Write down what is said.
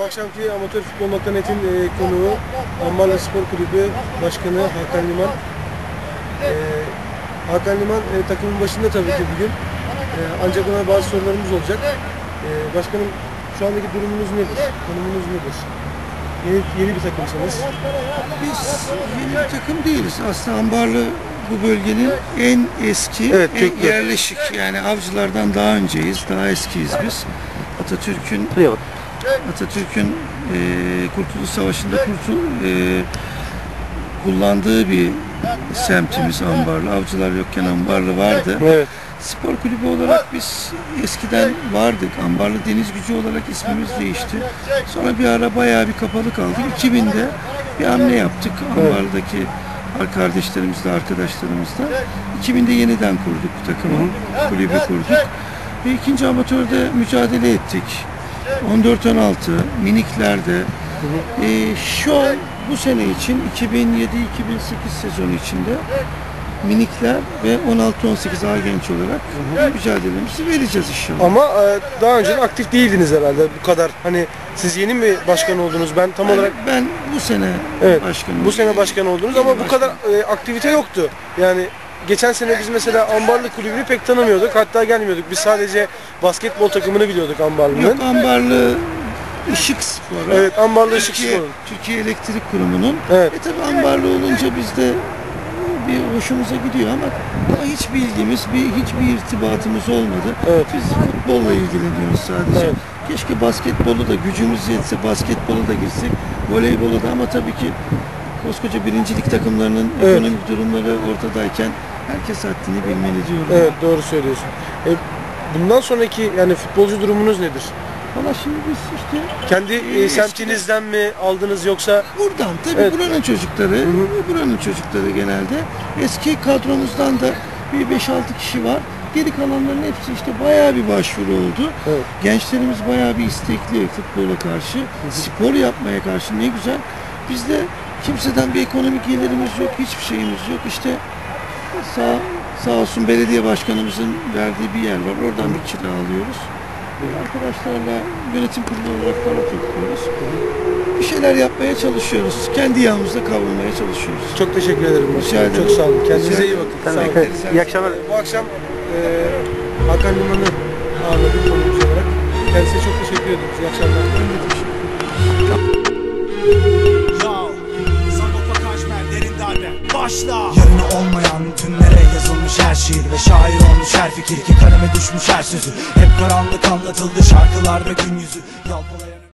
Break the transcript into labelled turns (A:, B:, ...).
A: Bu akşamki Amatör Futbol Net'in e, konuğu Ambarlı Spor Kulübü Başkanı Hakan Liman. E, Hakan Liman e, takımın başında tabii ki bugün. E, ancak ona bazı sorularımız olacak. E, başkanım şu andaki durumunuz nedir? Konumunuz nedir? Yeni, yeni bir takımsınız.
B: Biz yeni bir takım değiliz. Aslında Ambarlı bu bölgenin en eski,
A: Evet,
B: en yerleşik yani avcılardan daha önceyiz, daha eskiyiz biz. Atatürk'ün Atatürk'ün e, Kurtuluş Savaşı'nda kurtul, e, kullandığı bir semtimiz Ambarlı. Avcılar yokken Ambarlı vardı.
A: Evet.
B: Spor kulübü olarak biz eskiden vardık. Ambarlı Deniz Gücü olarak ismimiz değişti. Sonra bir ara bayağı bir kapalı kaldık. 2000'de bir hamle yaptık. Ambarlı'daki ar- kardeşlerimizle, arkadaşlarımızla. 2000'de yeniden kurduk takımı, kulübü kurduk. Ve ikinci amatörde mücadele ettik. 14-16, miniklerde. Ee, şu an bu sene için 2007-2008 sezonu içinde minikler ve 16-18 A genç olarak mücadelemizi vereceğiz inşallah.
A: Ama e, daha önce aktif değildiniz herhalde bu kadar. Hani siz yeni mi başkan oldunuz? Ben tam olarak
B: ben bu sene
A: Evet,
B: başkanım.
A: bu sene başkan oldunuz ama bu kadar e, aktivite yoktu. Yani geçen sene biz mesela Ambarlı Kulübü'nü pek tanımıyorduk. Hatta gelmiyorduk. Biz sadece basketbol takımını biliyorduk Ambarlı'nın.
B: Yok Ambarlı Işık Sporu.
A: Evet, Ambarlı Işık
B: Türkiye,
A: Sporu.
B: Türkiye Elektrik Kurumu'nun.
A: Evet.
B: E tabi Ambarlı olunca bizde bir hoşumuza gidiyor ama, hiç bildiğimiz bir hiçbir irtibatımız olmadı.
A: Evet.
B: Biz futbolla ilgileniyoruz sadece.
A: Evet.
B: Keşke basketbolu da gücümüz yetse basketbola da girsek, voleybola da ama tabii ki koskoca birincilik takımlarının
A: Evet.
B: ekonomik durumları ortadayken herkes haddini bilmeli diyorum.
A: Evet, doğru söylüyorsun. E, bundan sonraki yani futbolcu durumunuz nedir?
B: Valla şimdi biz işte
A: Kendi e, semtinizden mi aldınız yoksa
B: buradan tabii
A: Evet.
B: buranın çocukları, buranın çocukları genelde eski kadromuzdan da bir 5-6 kişi var. Geri kalanların hepsi işte bayağı bir başvuru oldu.
A: Evet.
B: Gençlerimiz bayağı bir istekli futbola karşı, spor yapmaya karşı ne güzel. Bizde kimseden bir ekonomik gelirimiz yok, hiçbir şeyimiz yok. İşte sağ sağ olsun belediye başkanımızın verdiği bir yer var. Oradan bir kira alıyoruz. Arkadaşlarla yönetim kurulu olarak para topluyoruz. Bir şeyler yapmaya çalışıyoruz. Kendi yağımızda kavrulmaya çalışıyoruz.
A: çok teşekkür ederim.
B: Rica ederim.
A: Çok sağ olun. Kendinize iyi
B: ederim.
A: bakın. Sağ olun. İyi akşamlar. Bu akşam e, Hakan Liman'ı ağırladık konuğumuz olarak. Kendisine çok teşekkür ediyoruz. İyi akşamlar.
C: Yo, Sagopa Kajmer derin darbe Başla. Yarını olmayan tünlere yazılmış her şiir Ve şair olmuş her fikir ki kaleme düşmüş her sözü. Hep karanlık anlatıldı şarkılarda gün yüzü. Yalpalayan